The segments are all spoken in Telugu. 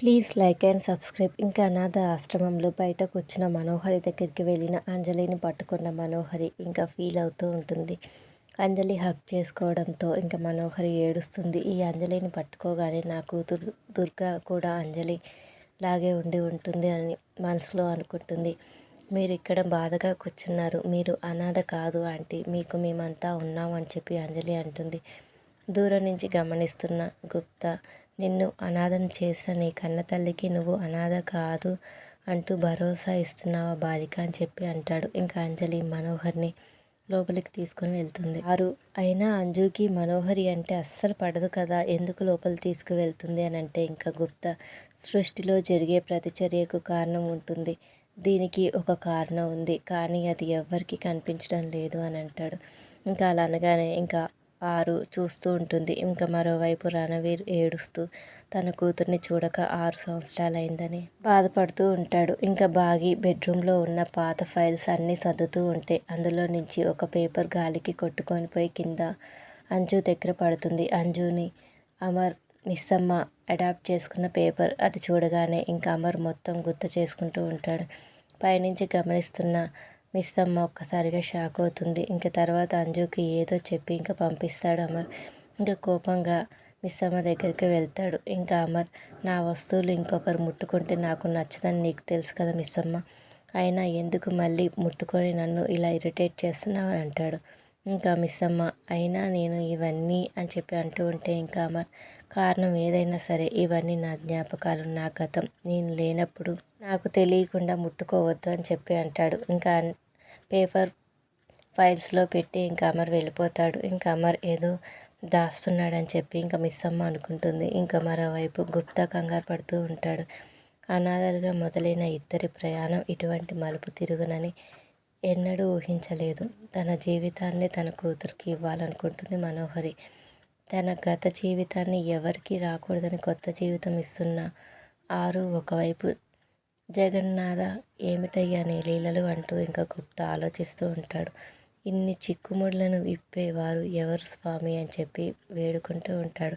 Please like and subscribe. ఇంకా అనాథ ఆశ్రమంలో బయటకు వచ్చిన మనోహరి దగ్గరికి వెళ్ళిన అంజలిని పట్టుకున్న మనోహరి ఇంకా ఫీల్ అవుతూ ఉంటుంది. అంజలి హక్ చేసుకోవడంతో ఇంకా మనోహరి ఏడుస్తుంది. ఈ అంజలిని పట్టుకోగానే నా కూతురు దుర్గా కూడా అంజలి లాగే ఉండి ఉంటుంది అని మనసులో అనుకుంటుంది. మీరు ఇక్కడ బాధగా కూర్చున్నారు. మీరు అనాథ కాదు ఆంటీ. మీకు మేమంతా ఉన్నామని చెప్పి అంజలి అంటుంది. దూరం నుంచి గమనిస్తున్న గుప్తా నిన్ను అనాథను చేసిన నీ కన్న తల్లికి నువ్వు అనాథ కాదు అంటూ భరోసా ఇస్తున్నావా బాలిక అని చెప్పి అంటాడు. ఇంకా అంజలి మనోహర్ని లోపలికి తీసుకొని వెళ్తుంది. ఆరు అయినా అంజుకి మనోహరి అంటే అస్సలు పడదు కదా ఎందుకు లోపల తీసుకువెళ్తుంది అని అంటే ఇంకా గుప్త సృష్టిలో జరిగే ప్రతిచర్యకు కారణం ఉంటుంది. దీనికి ఒక కారణం ఉంది కానీ అది ఎవ్వరికి కనిపించడం లేదు అని అంటాడు. ఇంకా అలా అనగానే ఇంకా ఆరు చూస్తూ ఉంటుంది. ఇంకా మరోవైపు రణవీర్ ఏడుస్తూ తన కూతుర్ని చూడక ఆరు సంవత్సరాలైందని బాధపడుతూ ఉంటాడు. ఇంకా బాగి బెడ్రూమ్లో ఉన్న పాత ఫైల్స్ అన్నీ సర్దుతూ ఉంటే అందులో నుంచి ఒక పేపర్ గాలికి కొట్టుకొని పోయి కింద అంజు దగ్గర పడుతుంది. అంజుని అమర్ మిస్సమ్మ అడాప్ట్ చేసుకున్న పేపర్ అది చూడగానే ఇంకా అమర్ మొత్తం గుర్తు చేసుకుంటూ ఉంటాడు. పైనుంచి గమనిస్తున్న మిస్ అమ్మ ఒక్కసారిగా షాక్ అవుతుంది. ఇంకా తర్వాత అంజుకి ఏదో చెప్పి ఇంకా పంపిస్తాడు అమర్. ఇంకా కోపంగా మిస్ అమ్మ దగ్గరికి వెళ్తాడు. ఇంకా అమర్ నా వస్తువులు ఇంకొకరు ముట్టుకుంటే నాకు నచ్చదని నీకు తెలుసు కదా మిస్ అమ్మ అయినా ఎందుకు మళ్ళీ ముట్టుకొని నన్ను ఇలా ఇరిటేట్ చేస్తున్నావు అని అంటాడు. ఇంకా మిస్ అమ్మ అయినా నేను ఇవన్నీ అని చెప్పి అంటూ ఉంటే ఇంకా అమర్ కారణం ఏదైనా సరే ఇవన్నీ నా జ్ఞాపకాలు నా గతం. నేను లేనప్పుడు నాకు తెలియకుండా ముట్టుకోవద్దు అని చెప్పి అంటాడు. ఇంకా పేపర్ ఫైల్స్లో పెట్టి ఇంకా అమర్ వెళ్ళిపోతాడు. ఇంకా అమర్ ఏదో దాస్తున్నాడని చెప్పి ఇంకా మిస్ అమ్మ అనుకుంటుంది. ఇంకా మరోవైపు గుప్తా కంగారు పడుతూ ఉంటాడు. అనాథలుగా మొదలైన ఇద్దరి ప్రయాణం ఇటువంటి మలుపు తిరుగునని ఎన్నడూ ఊహించలేదు. తన జీవితాన్ని తన కూతురికి ఇవ్వాలనుకుంటుంది మనోహరి. తన గత జీవితాన్ని ఎవరికి రాకూడదని కొత్త జీవితం ఇస్తున్న ఆరు ఒకవైపు జగన్నాథ ఏమిటయ్యా నీ లీలలు అంటూ ఇంకా గుప్త ఆలోచిస్తూ ఉంటాడు. ఇన్ని చిక్కుముడులను విప్పేవారు ఎవరు స్వామి అని చెప్పి వేడుకుంటూ ఉంటాడు.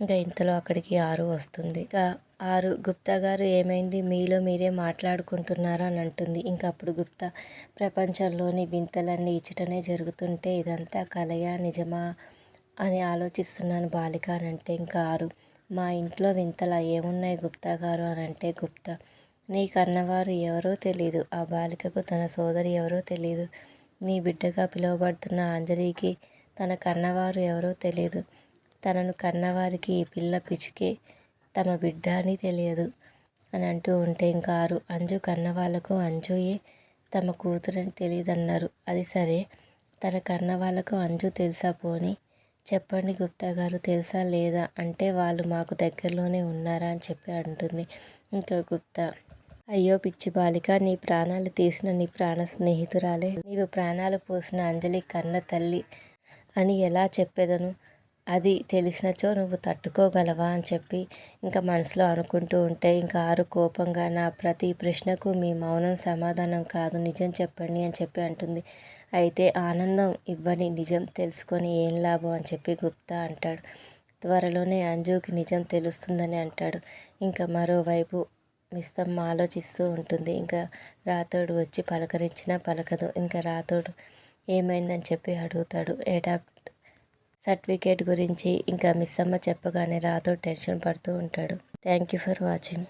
ఇంకా ఇంతలో అక్కడికి ఆరు వస్తుంది. ఇంకా ఆరు గుప్తా గారు ఏమైంది? మీలో మీరే మాట్లాడుకుంటున్నారా అని అంటుంది. ఇంకా అప్పుడు గుప్తా ప్రపంచంలోని వింతలన్నీ ఇచ్చటనే జరుగుతుంటే ఇదంతా కలయా నిజమా అని ఆలోచిస్తున్నాను బాలిక అని అంటే ఇంకా ఆరు. మా ఇంట్లో వింతలా ఏమున్నాయి గుప్తా గారు అని అంటే గుప్తా నీ కన్నవారు ఎవరో తెలీదు. ఆ బాలికకు తన సోదరి ఎవరో తెలీదు. నీ బిడ్డగా పిలువబడుతున్న అంజలికి తన కన్నవారు ఎవరో తెలియదు తనను కన్నవారికి ఈ పిల్ల పిచ్చుకే తమ బిడ్డ అని తెలియదు అని అంటూ ఉంటే ఇంకారు అంజు కన్నవాళ్ళకు అంజుయే తమ కూతురని తెలియదన్నారు అది సరే. తన కన్నవాళ్ళకు అంజు తెలుసా పోని? చెప్పండి గుప్తా గారు. తెలుసా లేదా? అంటే వాళ్ళు మాకు దగ్గరలోనే ఉన్నారా అని చెప్పి అంటుంది. ఇంకా గుప్తా అయ్యో పిచ్చి బాలిక నీ ప్రాణాలు తీసిన నీ ప్రాణ స్నేహితురాలే. నీవు ప్రాణాలు పోసిన అంజలి కన్న తల్లి అని ఎలా చెప్పేదను? అది తెలిసినచో నువ్వు తట్టుకోగలవా అని చెప్పి ఇంకా మనసులో అనుకుంటూ ఉంటే ఇంకా ఆరు కోపంగా నా ప్రతి ప్రశ్నకు మీ మౌనం సమాధానం కాదు నిజం చెప్పండి అని చెప్పి అంటుంది. అయితే ఆనందం ఇవ్వని నిజం తెలుసుకొని ఏం లాభం అని చెప్పి గుప్తా అంటాడు. త్వరలోనే అంజుకి నిజం తెలుస్తుందని అంటాడు. ఇంకా మరోవైపు మిస్తమ్మ ఆలోచిస్తూ ఉంటుంది. ఇంకా రాతోడు వచ్చి పలకరించినా పలకదు. ఇంకా రాతోడు ఏమైందని చెప్పి అడుగుతాడు. ఎడాప్ట్ సర్టిఫికేట్ గురించి ఇంకా మిస్సమ్మ చెప్పగానే రాతోడు టెన్షన్ పడుతూ ఉంటాడు. Thank you for watching.